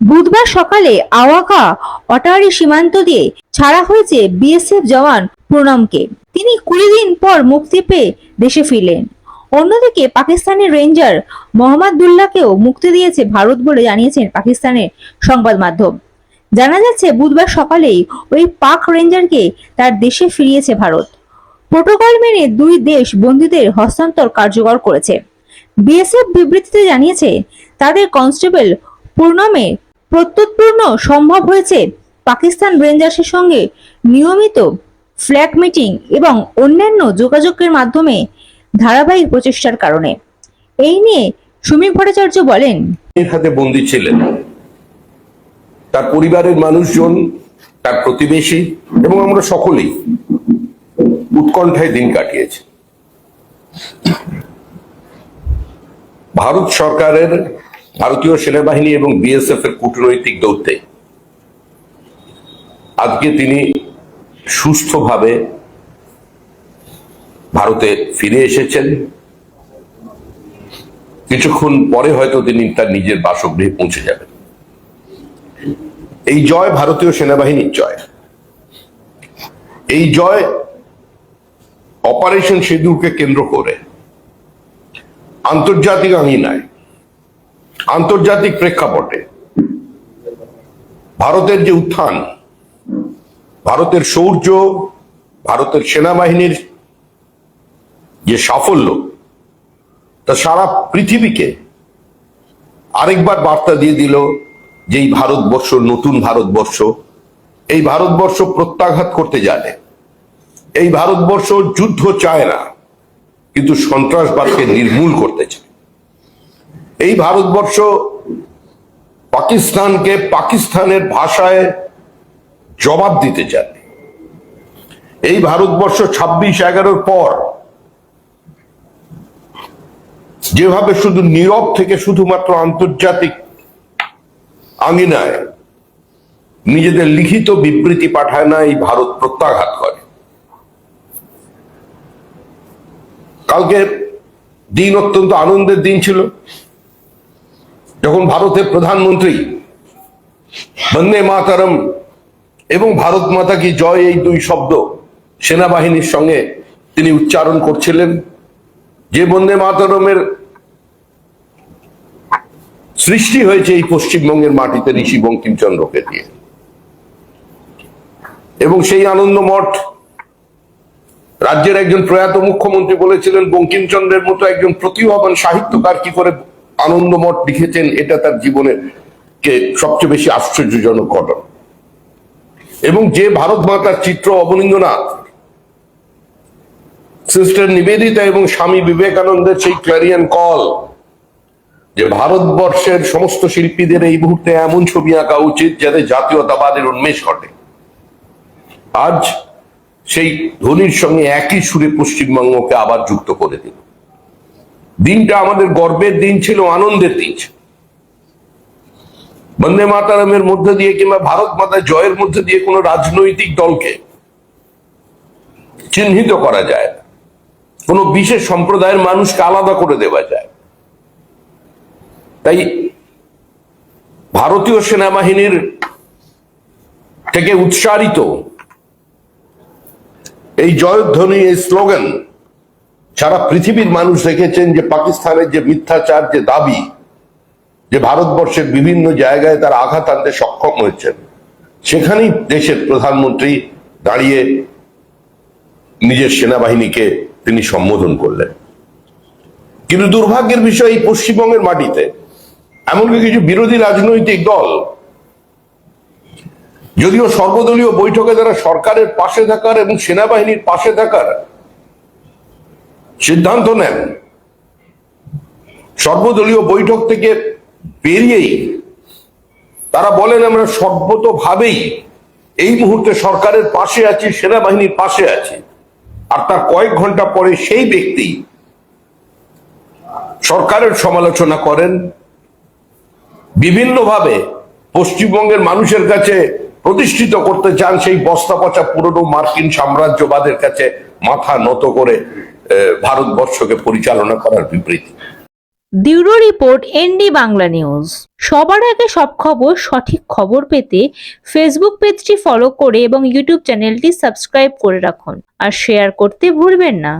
বুধবার সকালে আওয়াকা অটারি সীমান্ত দিয়ে ছাড়া হয়েছে বিএসএফ জওয়ান প্রণামকে। তিনি কুড়ি দিন পর মুক্তি পেয়ে দেশে ফিরলেন। অন্যদিকে পাকিস্তানের রেঞ্জার মোহাম্মদুল্লাহকেও মুক্তি দিয়েছে ভারত বলে জানিয়েছেন পাকিস্তানের সংবাদ মাধ্যম। জানা যাচ্ছে, বুধবার সকালেই ওই পাক রেঞ্জারকে তার দেশে ফিরিয়েছে ভারত। প্রোটোকল মেনে দুই দেশ বন্দীদের হস্তান্তর কার্যকর করেছে। বিএসএফ বিবৃতিতে জানিয়েছে, তাদের কনস্টেবল পূর্ণমে প্রত্যুৎপূর্ণ সম্ভব হয়েছে পাকিস্তান রেঞ্জার্সের সঙ্গে নিয়মিত ফ্ল্যাগ মিটিং এবং অন্যান্য যোগাযোগের মাধ্যমে ধারাবাহিক প্রচেষ্টার কারণে। এই নিয়ে সুমিক ভট্টাচার্য বলেন হাতে বন্দী ছিলেন। তার পরিবারের মানুষজন, তার প্রতিবেশী এবং আমরা সকলেই উৎকণ্ঠায় দিন কাটিয়েছি। ভারত সরকারের ভারতীয় সেনাবাহিনী এবং বিএসএফ এর কূটনৈতিক দৌত্যে আজকে তিনি সুস্থভাবে ভারতে ফিরে এসেছেন। কিছুক্ষণ পরে হয়তো তিনি তার নিজের বাসগৃহে পৌঁছে যাবেন। এই জয় ভারতীয় সেনাবাহিনীর জয়। এই জয় অপারেশন সিঁদুরকে কেন্দ্র করে। আন্তর্জাতিক আঙিনায় আন্তর্জাতিক প্রেক্ষাপটে ভারতের যে উত্থান, ভারতের শৌর্য ভারতের সেনাবাহিনীর যে সাফল্য, তা সারা পৃথিবীকে আরেকবার বার্তা দিয়ে দিল যে এই ভারতবর্ষ নতুন ভারতবর্ষ, এই ভারতবর্ষ প্রত্যাঘাত করতে জানে। এই ভারতবর্ষ যুদ্ধ চায় না, কিন্তু সন্ত্রাসবাদকে নির্মূল করতে চায়। এই ভারতবর্ষ পাকিস্তানকে পাকিস্তানের ভাষায় জবাব দিতে চায় এই ভারতবর্ষ ছাব্বিশ এগারোর পর যেভাবে শুধু নীরব থেকে শুধুমাত্র আন্তর্জাতিক আঙিনায় নিজেদের লিখিত বিবৃতি পাঠায় না, এই ভারত প্রত্যাঘাত করে। কালকে দিন অত্যন্ত আনন্দের দিন ছিল। যখন ভারতের প্রধানমন্ত্রী বন্দে মাতারম এবং ভারত মাতা কি জয় এই দুই শব্দ সেনাবাহিনীর সঙ্গে তিনি উচ্চারণ করছিলেন, যে বন্দে মাতরমের সৃষ্টি হয়েছে এই পশ্চিমবঙ্গের মাটিতে ঋষি বঙ্কিমচন্দ্রকে দিয়ে। এবং সেই আনন্দ মঠ রাজ্যের একজন প্রয়াত মুখ্যমন্ত্রী বলেছিলেন, বঙ্কিমচন্দ্রের মতো একজন প্রতিভাবান সাহিত্যকার কি করে আনন্দ মঠ লিখেছেন, এটা তার জীবনের কে সবচেয়ে বেশি আশ্চর্যজনক ঘটনা। এবং যে ভারত মাতার চিত্র অবনীন্দ্রনাথ, সিস্টার নিবেদিতা এবং স্বামী বিবেকানন্দের সেই ক্ল্যারিয়ান কল, যে ভারতবর্ষের সমস্ত শিল্পীদের এই মুহূর্তে এমন ছবি আঁকা উচিত যাতে জাতীয়তাবাদের উন্মেষ ঘটে। আজ সেই ধ্বনির সঙ্গে একই সুরে পশ্চিমবঙ্গকে আবার যুক্ত করে দিল। দিনটা আমাদের গর্বের দিন ছিল, আনন্দের দিন ছিল। বন্দে মাতারামের মধ্যে দিয়ে কিংবা ভারত মাতা জয়ের মধ্যে দিয়ে কোনো রাজনৈতিক দলকে চিহ্নিত করা যায় কোনো বিশেষ সম্প্রদায়ের মানুষকে আলাদা করে দেওয়া যায় তাই ভারতীয় সেনাবাহিনীর থেকে উৎসারিত এই জয়ধ্বনি, এই স্লোগান সারা পৃথিবীর মানুষ দেখেছেন যে পাকিস্তানের যে মিথ্যাচার, যে দাবি, যে ভারতবর্ষের বিভিন্ন জায়গায় তারা আঘাত আনতে সক্ষম হয়েছেন। সেখানেই দেশের প্রধানমন্ত্রী দাঁড়িয়ে নিজের সেনাবাহিনীকে তিনি সম্বোধন করলেন। কিন্তু দুর্ভাগ্যের বিষয়, এই পশ্চিমবঙ্গের মাটিতে এমনকি কিছু বিরোধী রাজনৈতিক দল, যদিও সর্বদলীয় বৈঠকে তারা সরকারের পাশে থাকার এবং সেনাবাহিনীর পাশে থাকার সিদ্ধান্ত নেন। সর্বদলীয় বৈঠক থেকে বেরিয়েই তারা বলেন, আমরা সর্বতভাবেই এই মুহূর্তে সরকারের পাশে আছি, সেনাবাহিনীর পাশে আছি। আর তার কয়েক ঘণ্টা পরে সেই ব্যক্তি সরকারের সমালোচনা করেন। বিভিন্নভাবে পশ্চিমবঙ্গের মানুষের কাছে প্রতিষ্ঠিত করতে চান সেই বস্তা পচা পুরনো মার্কিন সাম্রাজ্যবাদের কাছে মাথা নত করে ভারতবর্ষকে পরিচালনা করার বিবৃতি। Bureau report, ND Bangla news. সবার আগে সব খবর, সঠিক খবর পেতে ফেসবুক পেজটি ফলো করে এবং ইউটিউব চ্যানেলটি সাবস্ক্রাইব করে রাখুন। আর শেয়ার করতে ভুলবেন না।